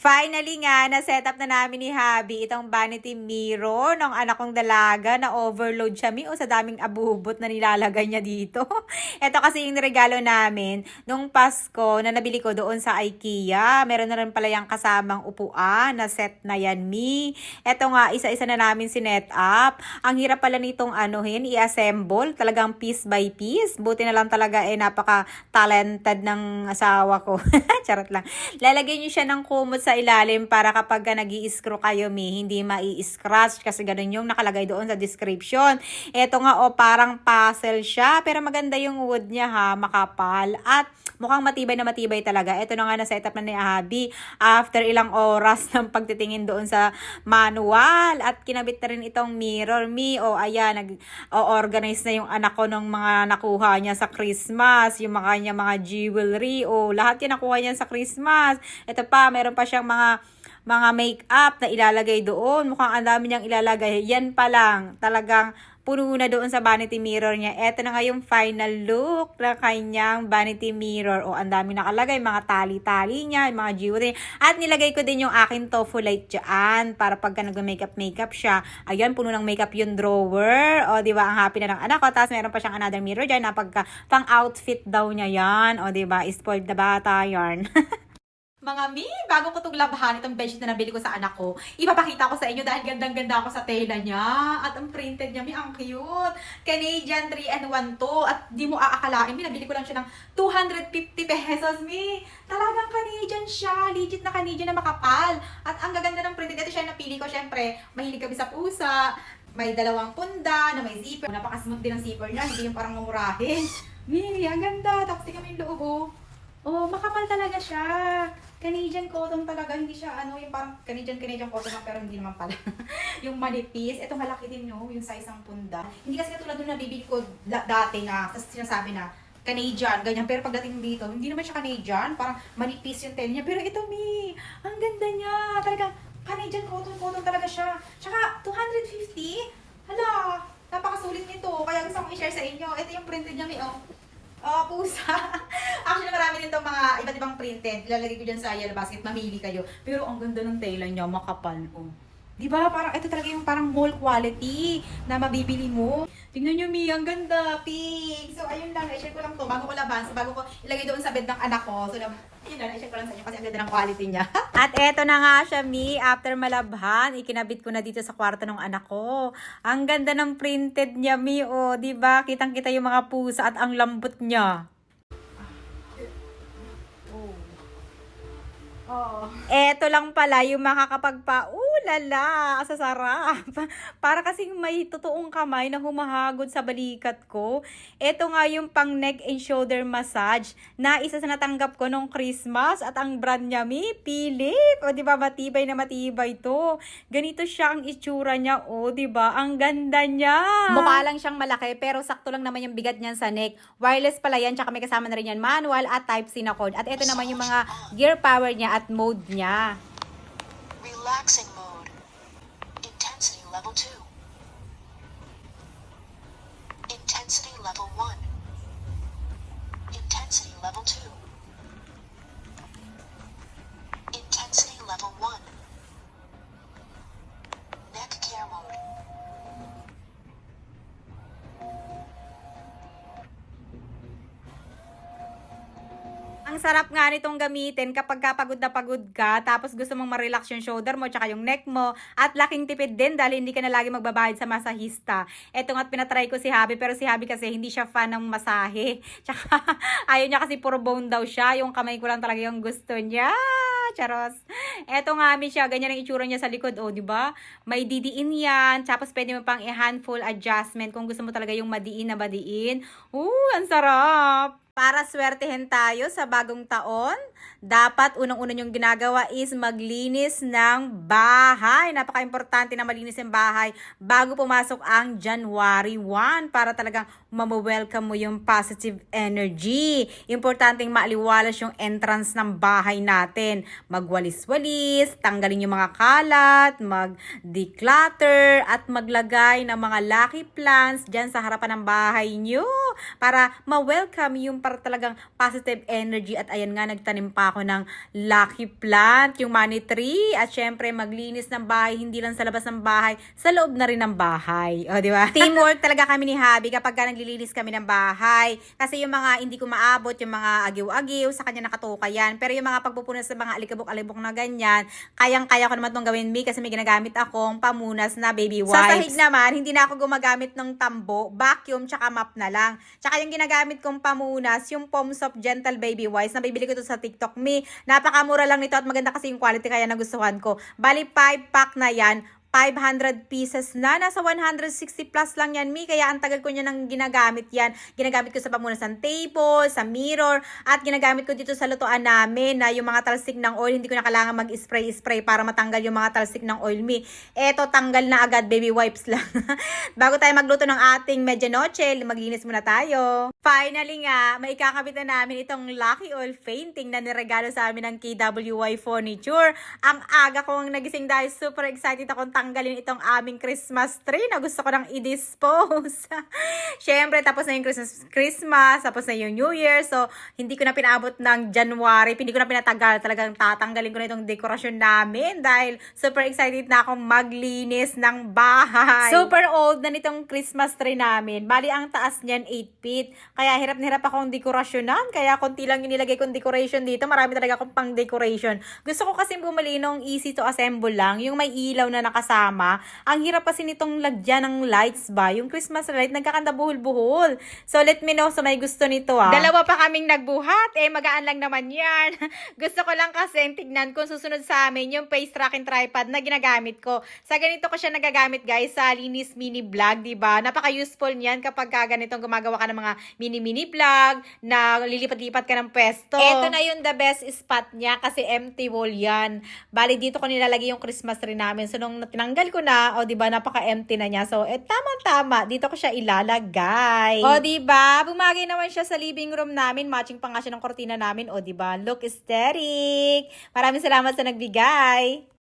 Finally nga, na-set up na namin ni Habi itong vanity mirror ng anak kong dalaga na overload siya. Mi, o sa daming abubot na nilalagay niya dito. Ito kasi yung regalo namin nung Pasko na nabili ko doon sa IKEA. Meron na rin pala yung kasamang upuan na set na yan, Mi. Ito nga, isa-isa na namin sinet up. Ang hirap pala nitong anuhin, i-assemble. Talagang piece by piece. Buti na lang talaga eh, napaka-talented ng asawa ko. Charot lang. Lalagyan niyo siya ng kumot sa ilalim para kapag nag screw kayo, mi, hindi mai-scratch kasi ganun yung nakalagay doon sa description. Ito nga, o, parang puzzle siya, pero maganda yung wood niya ha, makapal. At mukhang matibay na matibay talaga. Ito na nga na setup na ni Abby after ilang oras ng pagtitingin doon sa manual. At kinabit na rin itong mirror, mi. O, ayan, nag-organize na yung anak ko ng mga nakuha niya sa Christmas, yung mga niya mga jewelry, o lahat yan nakuha niya sa Christmas. Ito pa, meron pa siyang mga mga make-up na ilalagay doon. Mukhang ang dami niyang ilalagay. Yan pa lang. Talagang puno na doon sa vanity mirror niya. Ito na nga yung final look ng kanyang vanity mirror. O, ang dami nakalagay. Mga tali-tali niya, mga jewelry. At nilagay ko din yung aking tofu light dyan para pagka nag-makeup makeup siya. Ayan, puno ng makeup yung drawer. O, di ba? Ang happy na ng anak ko. Tapos meron pa siyang another mirror dyan na pagka pang outfit daw niya yan. O, di ba? Spoiled na bata yarn. Mga mi, bago ko itong labhan, itong bedsheet na nabili ko sa anak ko, ipapakita ko sa inyo dahil gandang-ganda ako sa tela niya. At ang printed niya, mi, ang cute. Canadian 3 and 1 to. At di mo aakalain, mi, nabili ko lang siya ng 250 pesos, mi. Talagang Canadian siya. Legit na Canadian na makapal. At ang gaganda ng printed. Ito siya yung napili ko, syempre. Mahilig kami sa pusa. May dalawang punda na may zipper. Napakasmooth din ang zipper niya. Hindi yung parang mamurahin. Mi, ang ganda. Tapos tingnan mo yung loob, oh. Oh, makapal talaga siya. Canadian cotton talaga, hindi siya ano, yung parang Canadian Canadian cotton lang, pero hindi naman pala. yung manipis, ito malaki din no, yung size ng punda. Hindi kasi katulad nung nabibili ko dati na, tapos sinasabi na, Canadian, ganyan. Pero pagdating dito, hindi naman siya Canadian. Parang manipis yung tail niya. Pero ito, mi, ang ganda niya. Talagang Canadian cotton, cotton talaga siya. Tsaka, 250? Hala, napakasulit nito. Kaya gusto kong i-share sa inyo. Ito yung printed niya, mi, oh. Oh, pusa. Actually, marami din itong mga iba't ibang printed. Ilalagay ko dyan sa yellow basket. Mamili kayo. Pero ang ganda ng tela niya, makapal. Oh. Di ba? Parang ito talaga yung parang mall quality na mabibili mo. Tingnan nyo, Mi, ang ganda, pink. So, ayun lang, i-share ko lang to bago ko laban. So, bago ko ilagay doon sa bed ng anak ko. So, yun lang, i-share ko lang sa inyo kasi ang ganda ng quality niya. At eto na nga siya, Mi. After malabhan, ikinabit ko na dito sa kwarto ng anak ko. Ang ganda ng printed niya, Mi. O, di ba? Kitang-kita yung mga pusa at ang lambot niya. Oh. Eto lang pala yung makakapagpa, uh, lala, sa sarap. Para kasing may totoong kamay na humahagod sa balikat ko. Eto nga yung pang neck and shoulder massage na isa sa natanggap ko nung Christmas at ang brand niya, mi, Philip. O, di ba, matibay na matibay to. Ganito siya ang itsura niya, o, di ba? Ang ganda niya. Mukha lang siyang malaki, pero sakto lang naman yung bigat niyan sa neck. Wireless pala yan, tsaka may kasama na rin yan manual at Type-C na cord. At ito naman yung mga gear power niya at mode niya. Relaxing level 2. Ang sarap nga nitong gamitin kapag ka pagod na pagod ka, tapos gusto mong ma-relax yung shoulder mo, tsaka yung neck mo, at laking tipid din dahil hindi ka na lagi magbabayad sa masahista. Eto nga't pinatry ko si Habi, pero si Habi kasi hindi siya fan ng masahe. Tsaka ayaw niya kasi puro bone daw siya, yung kamay ko lang talaga yung gusto niya. Charos. Eto nga mi siya, ganyan ang itsura niya sa likod, oh, di ba? May didiin yan, tapos pwede mo pang i-handful adjustment kung gusto mo talaga yung madiin na madiin. Uh, ang sarap! Para swertehin tayo sa bagong taon, dapat unang-una yung ginagawa is maglinis ng bahay. Napaka-importante na malinis yung bahay bago pumasok ang January 1 para talagang mama-welcome mo yung positive energy. Importanteng maaliwalas yung entrance ng bahay natin. Magwalis-walis, tanggalin yung mga kalat, mag-declutter, at maglagay ng mga lucky plants dyan sa harapan ng bahay nyo para ma-welcome yung para talagang positive energy at ayan nga, nagtanim pa ako ng lucky plant, yung money tree, at syempre maglinis ng bahay, hindi lang sa labas ng bahay, sa loob na rin ng bahay. O, di ba? Teamwork talaga kami ni Habi kapag ka naglilinis kami ng bahay. Kasi yung mga hindi ko maabot, yung mga agiw-agiw, sa kanya nakatuka yan. Pero yung mga pagpupunas sa mga alikabok-alibok na ganyan, kayang-kaya ko naman itong gawin, Mi, kasi may ginagamit akong pamunas na baby wipes. Sa sahig naman, hindi na ako gumagamit ng tambo, vacuum, tsaka map na lang. Tsaka yung ginagamit kong pamunas, yung Poms of Gentle Baby Wipes, nabibili ko to sa TikTok, Mi. Napakamura lang nito at maganda kasi yung quality kaya nagustuhan ko. Bali, 5 pack na yan. 500 pieces na. Nasa 160 plus lang yan, Mi. Kaya ang tagal ko niya nang ginagamit yan. Ginagamit ko sa pamunas ng table, sa mirror, at ginagamit ko dito sa lutuan namin na yung mga talsik ng oil, hindi ko na kailangan mag-spray-spray para matanggal yung mga talsik ng oil, Mi. Eto, tanggal na agad, baby wipes lang. Bago tayo magluto ng ating medianoche, maglinis muna tayo. Finally nga, may kakabit na namin itong Lucky Oil Painting na niregalo sa amin ng KWY Furniture. Ang aga ko ang nagising dahil super excited akong tanggalin itong aming Christmas tree na gusto ko nang i-dispose. Siyempre, tapos na yung Christmas, Christmas, tapos na yung New Year. So, hindi ko na pinaabot ng January. Hindi ko na pinatagal. Talagang tatanggalin ko na itong dekorasyon namin dahil super excited na akong maglinis ng bahay. Super old na nitong Christmas tree namin. Bali, ang taas niyan 8 feet. Kaya hirap na hirap akong dekorasyonan. Kaya konti lang yung nilagay kong decoration dito. Marami talaga akong pang decoration. Gusto ko kasi bumili nung easy to assemble lang. Yung may ilaw na nakasama. Ang hirap kasi nitong lagyan ng lights ba? Yung Christmas light, nagkakanda buhol-buhol. So, let me know sa may gusto nito ah. Dalawa pa kaming nagbuhat. Eh, magaan lang naman yan. gusto ko lang kasi tignan kung susunod sa amin yung face tracking tripod na ginagamit ko. Sa ganito ko siya nagagamit guys sa Linis Mini Vlog, di ba? Napaka-useful niyan kapag ka ganitong gumagawa ka ng mga mini-mini vlog na lilipat-lipat ka ng pwesto. Ito na yung the best spot niya kasi empty wall yan. Bali, dito ko nilalagay yung Christmas tree namin. So, nung tinanggal ko na, o di ba, napaka-empty na niya. So, eh, tama-tama. Dito ko siya ilalagay. O, di ba? Bumagay naman siya sa living room namin. Matching pa nga siya ng kortina namin. O, di ba? Look aesthetic. Maraming salamat sa nagbigay.